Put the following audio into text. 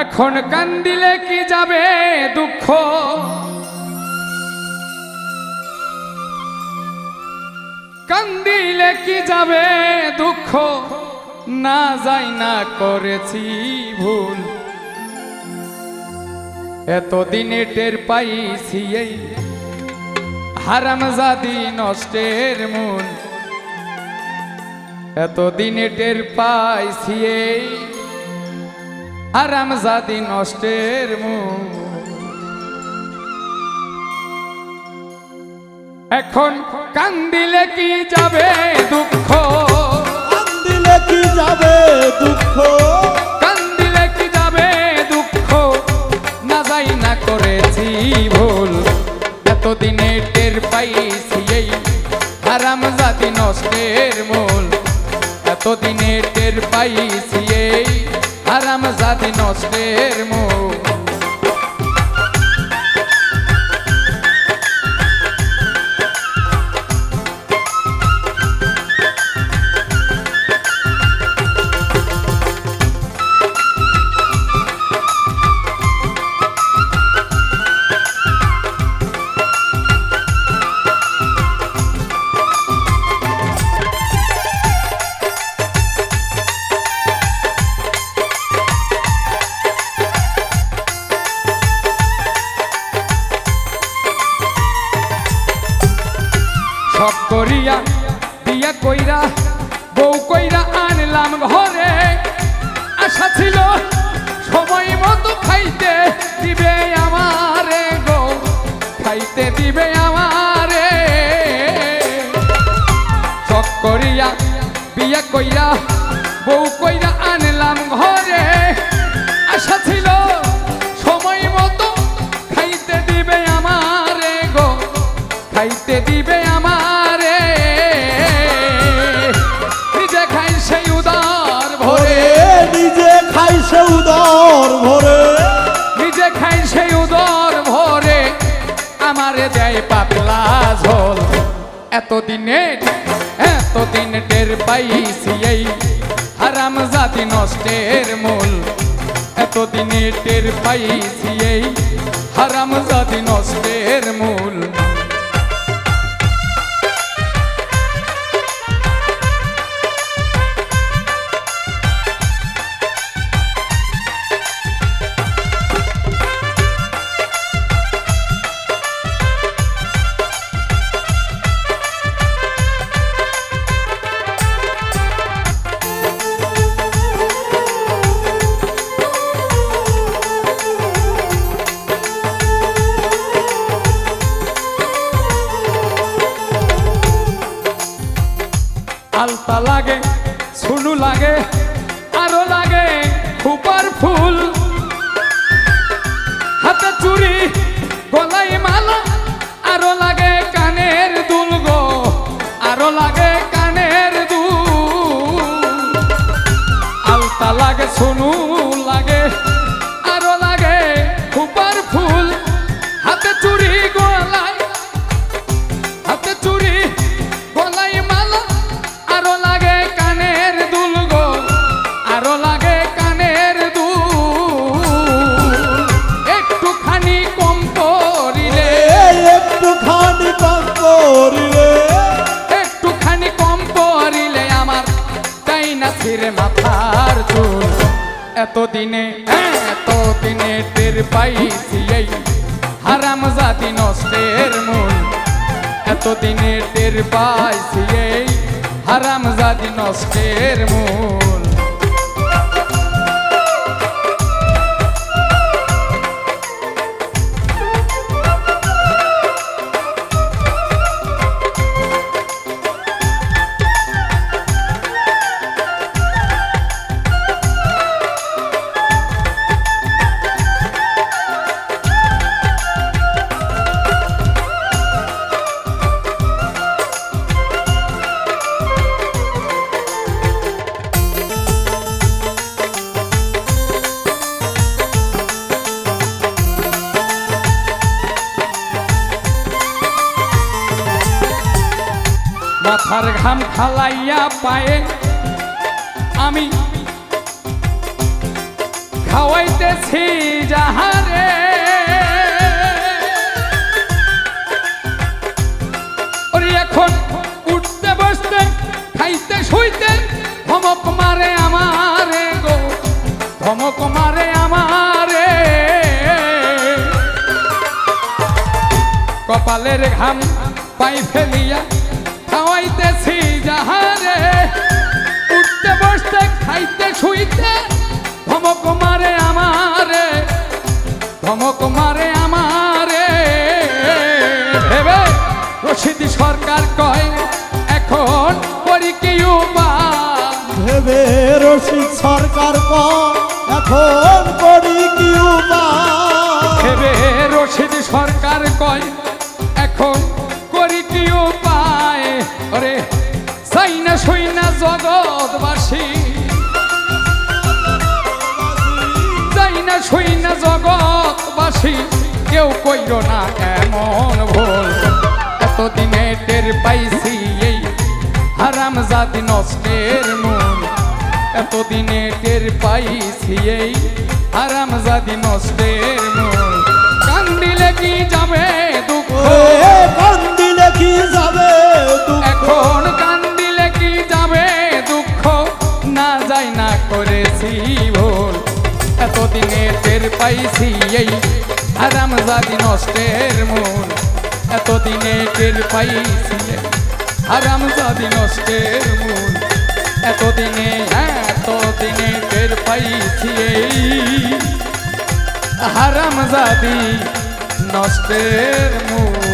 এখন কান্দিলে কি যাবে দুঃখ? কান্দিলে কি যাবে দুঃখ? না যাই না করেছি ভুল। এতদিনে টের পাইছি এই হারামজাদি নষ্টের মূল। এতদিনে টের পাইছি এই হারামজাদি নষ্টের মূল এখন কান্দিলে কি যাবে দুঃখ? কান্দিলে কি যাবে দুঃখ? কান্দিলে কি যাবে দুঃখ? না যাই না করেছি ভুল। এতদিনে টের পাইছি এই হারাম জাতি নষ্টের মূল। এতদিনে টের পাইছি এই হারাম জাতি নষ্টের মূল সব কইরা, বউ কইরা আনলাম ঘরে। আশা ছিল সময় মতো খাইতে দিবে আমারে গো, খাইতে দিবে আমারে। সব করিয়া, বিয়া কইরা, বউ কইরা আনলাম ঘরে। আশা ছিল সময় মতো খাইতে দিবে আমারে গো, খাইতে দিবে আমারে। আমারে দেয় পাতলা ঝোল। এতদিনে, এতদিন টের পাইছি এই হারাম জাতি নষ্টের মূল। এতদিনে টের পাইছি এই হারাম জাতি নষ্টের আলতা লাগে শুনু লাগে, আরও লাগে খুপার ফুল। হাতে চুরি গলায় মালা, আরও লাগে কানের এতদিনে এতদিনে টের পাইছি এই হারাম জাতি নষ্টের মূল। এতদিনে টের পাইছি এই হারাম জাতি নষ্টের মূল। মাথার ঘাম খালাইয়া পায়ে আমি খাওয়াইতেছি যাহারে। এখন উঠতে বসতে, খাইতে শুইতে ধমক মারে আমারে গো, ধমক মারে আমারে। কপালের ঘাম পাই ফেলিয়া খাইতে শুইতে ধমক মারে আমারে ধমক মারে আমারে। ভেবে রশিদ সরকার কয় এখন করি কি উপায়? ভেবে রশিদ সরকার ক এখন করি কি উপায়? ভেবে রশিদ সরকার কয় জগৎবাসী কেউ কইর না এমন ভুল। এতদিনে টের পাইছি এই হারাম জাতি নষ্টের মূল এতদিনে টের পাইছি এই হারাম জাতি নষ্টের মূল কান্দিলে কি যাবে দুঃখ? কান্দিলে কি যাবে এখন কান্দিলে কি যাবে দুঃখ? না যাই না করেছি ভুল। এতদিনে টের পাইছি এই আরাম জাদি নষ্টের মূল? এতদিনে টের পাইছি আরাম জাদি নষ্টের মূল। এতদিনে এতদিনে টের পাইছি এই হারাম জাদি নষ্টের মূল।